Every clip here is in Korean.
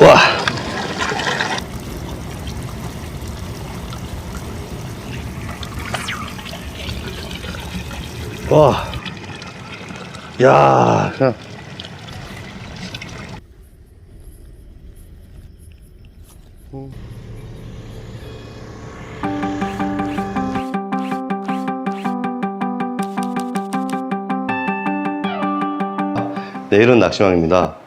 와. 와. 야, 그냥. 내일은 낚시왕입니다.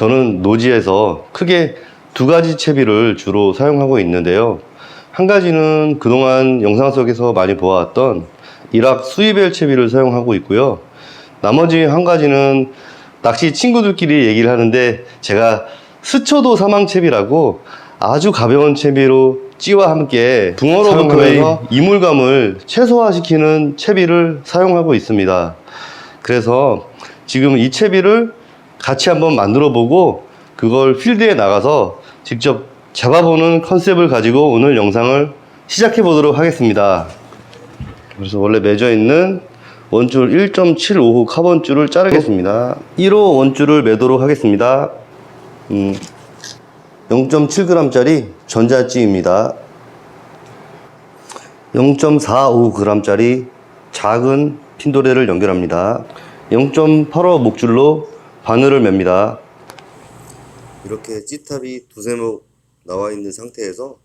저는 노지에서 크게 두 가지 채비를 주로 사용하고 있는데요. 한 가지는 그동안 영상 속에서 많이 보아왔던 이락 수입벨 채비를 사용하고 있고요. 나머지 한 가지는 낚시 친구들끼리 얘기를 하는데 제가 스쳐도 사망 채비라고 아주 가벼운 채비로 찌와 함께 붕어로 사용하면서 이물감을 최소화시키는 채비를 사용하고 있습니다. 그래서 지금 이 채비를 같이 한번 만들어 보고 그걸 필드에 나가서 직접 잡아보는 컨셉을 가지고 오늘 영상을 시작해 보도록 하겠습니다. 그래서 원래 맺어 있는 원줄 1.75호 카본 줄을 자르겠습니다. 1호 원줄을 매도록 하겠습니다. 음, 0.7g짜리 전자찌입니다. 0.45g짜리 작은 핀도레를 연결합니다. 0.85 목줄로 바늘을 맵니다. 이렇게 찌탑이 두세 목 나와 있는 상태에서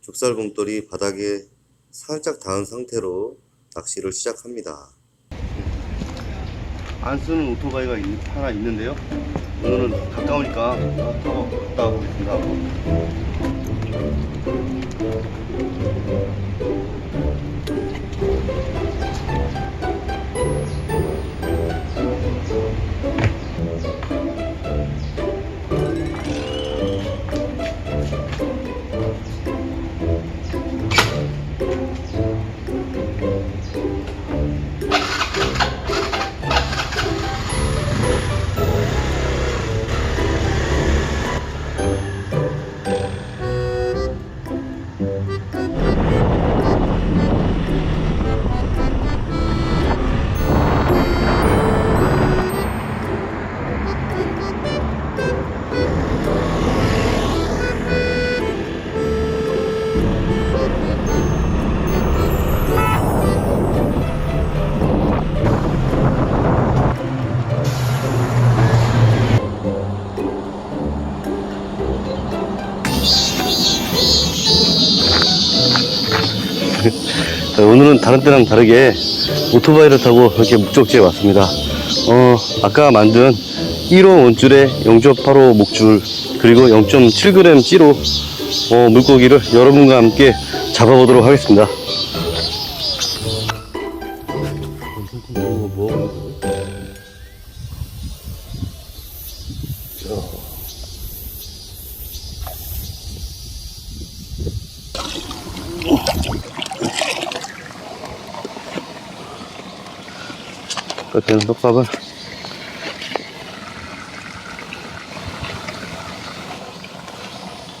좁쌀 봉돌이 바닥에 살짝 닿은 상태로 낚시를 시작합니다. 안 쓰는 오토바이가 있- 하나 있는데요. 오늘은 가까우니까 타고 갔다 오겠습니다. 오늘은 다른 때랑 다르게 오토바이를 타고 이렇게 목적지에 왔습니다. 어, 아까 만든 1호 원줄에 0.85 목줄 그리고 0.7g 찌로 어, 물고기를 여러분과 함께 잡아보도록 하겠습니다. 끓여는 떡밥을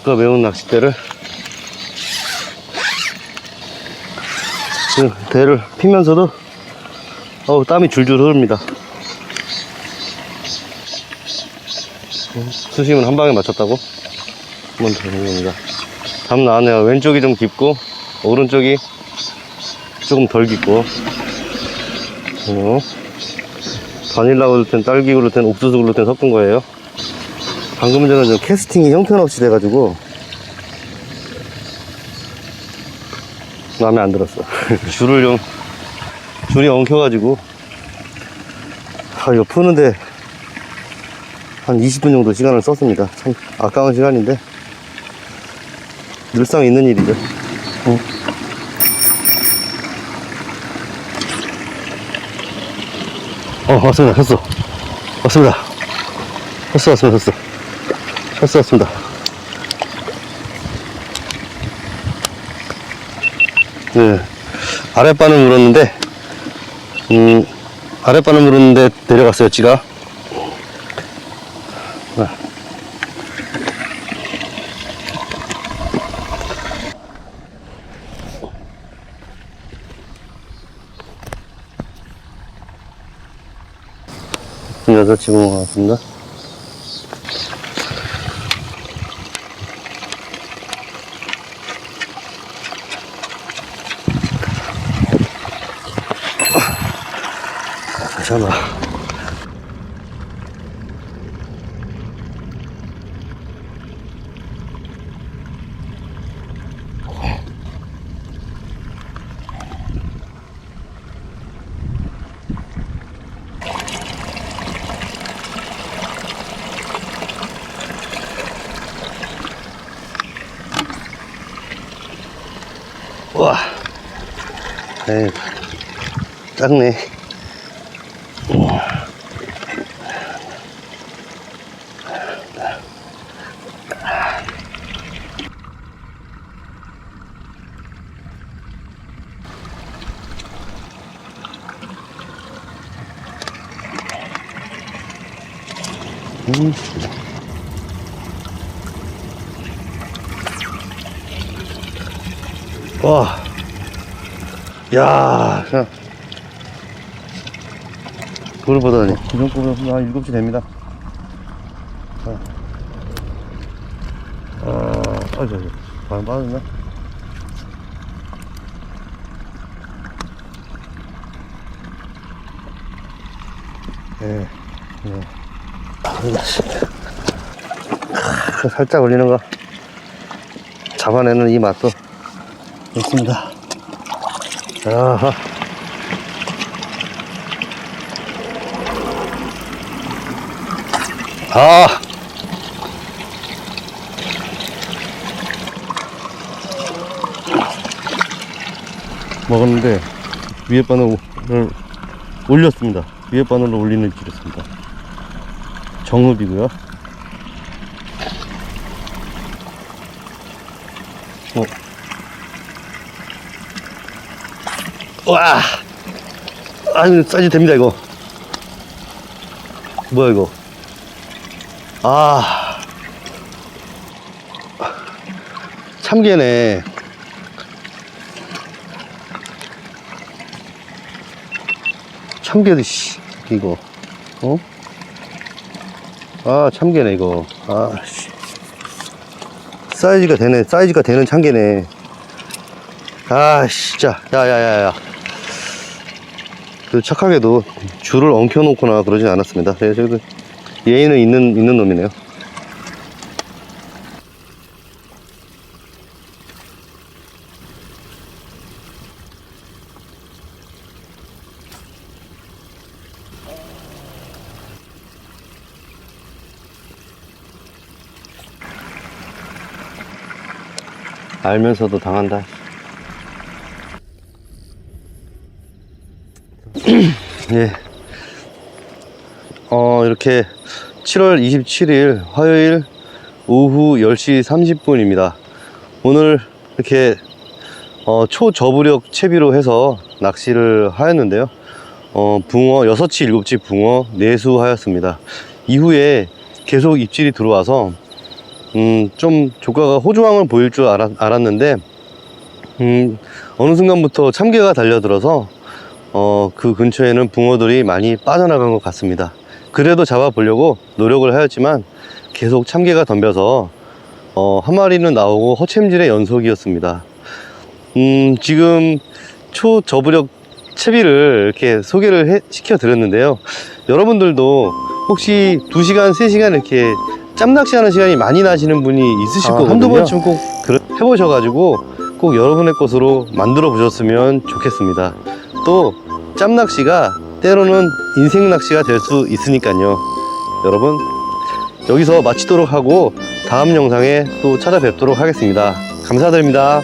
그 매운 낚싯대를 그 대를 피면서도 어우 땀이 줄줄 흐릅니다. 수심은 한 방에 맞췄다고? 한번 더 해봅니다. 담 나왔네요. 왼쪽이 좀 깊고 오른쪽이 조금 덜 깊고. 어. 바닐라 글루텐, 딸기 글루텐, 옥수수 글루텐 섞은 거예요. 방금 전에 좀 캐스팅이 형편없이 돼가지고 마음에 안 들었어. 줄을 좀 줄이 엉켜가지고 아 이거 푸는데 한 20분 정도 시간을 썼습니다. 참 아까운 시간인데 늘상 있는 일이죠. 어. 어, 왔습니다. 했어. 왔습니다. 했어, 왔습니다. 했어. 했어, 왔습니다. 네. 아랫바늘 물었는데, 음, 아랫바늘 물었는데 내려갔어요, 찌가. 여자친구인 것 같습니다. 괜찮아. 와, 에이, 작네. 와, 야, 그냥 그걸 보다니. 이 정도면 한 7시 됩니다. 아, 아, 아이고, 아이고. 반 빠졌나? 예, 예. 크, 살짝 올리는 거 잡아내는 이 맛도 있습니다. 아하. 아. 먹었는데 위에 바늘을 올렸습니다. 위에 바늘로 올리는 길이었습니다. 정읍이고요. 어. 와! 아, 사이즈 됩니다, 이거. 뭐야, 이거. 아. 참개네. 참개도, 씨, 이거. 어? 아, 참개네, 이거. 아, 씨. 사이즈가 되네. 사이즈가 되는 참개네. 아, 진짜. 야, 야, 야, 야. 그 착하게도 줄을 엉켜놓거나 그러진 않았습니다. 네, 저도 예의는 있는, 있는 놈이네요. 알면서도 당한다. 예. 어, 이렇게 7월 27일 화요일 오후 10시 30분입니다. 오늘 이렇게 어, 초저부력 채비로 해서 낚시를 하였는데요. 어, 붕어 6치, 7치 붕어 내수하였습니다. 이후에 계속 입질이 들어와서 음, 좀 조과가 호주왕을 보일 줄 알았, 알았 는데 음, 어느 순간부터 참개가 달려들어서 어, 그 근처에는 붕어들이 많이 빠져나간 것 같습니다. 그래도 잡아보려고 노력을 하였지만 계속 참개가 덤벼서 어, 한 마리는 나오고 허챔질의 연속이었습니다. 음, 지금 초저부력 채비를 이렇게 소개를 해- 시켜드렸는데요. 여러분들도 혹시 2시간, 3시간 이렇게 짬낚시 하는 시간이 많이 나시는 분이 있으실 아, 거거든요. 한두 번쯤 꼭 해보셔가지고 꼭 여러분의 것으로 만들어 보셨으면 좋겠습니다. 또 짬낚시가 때로는 인생 낚시가 될 수 있으니까요. 여러분 여기서 마치도록 하고 다음 영상에 또 찾아뵙도록 하겠습니다. 감사드립니다.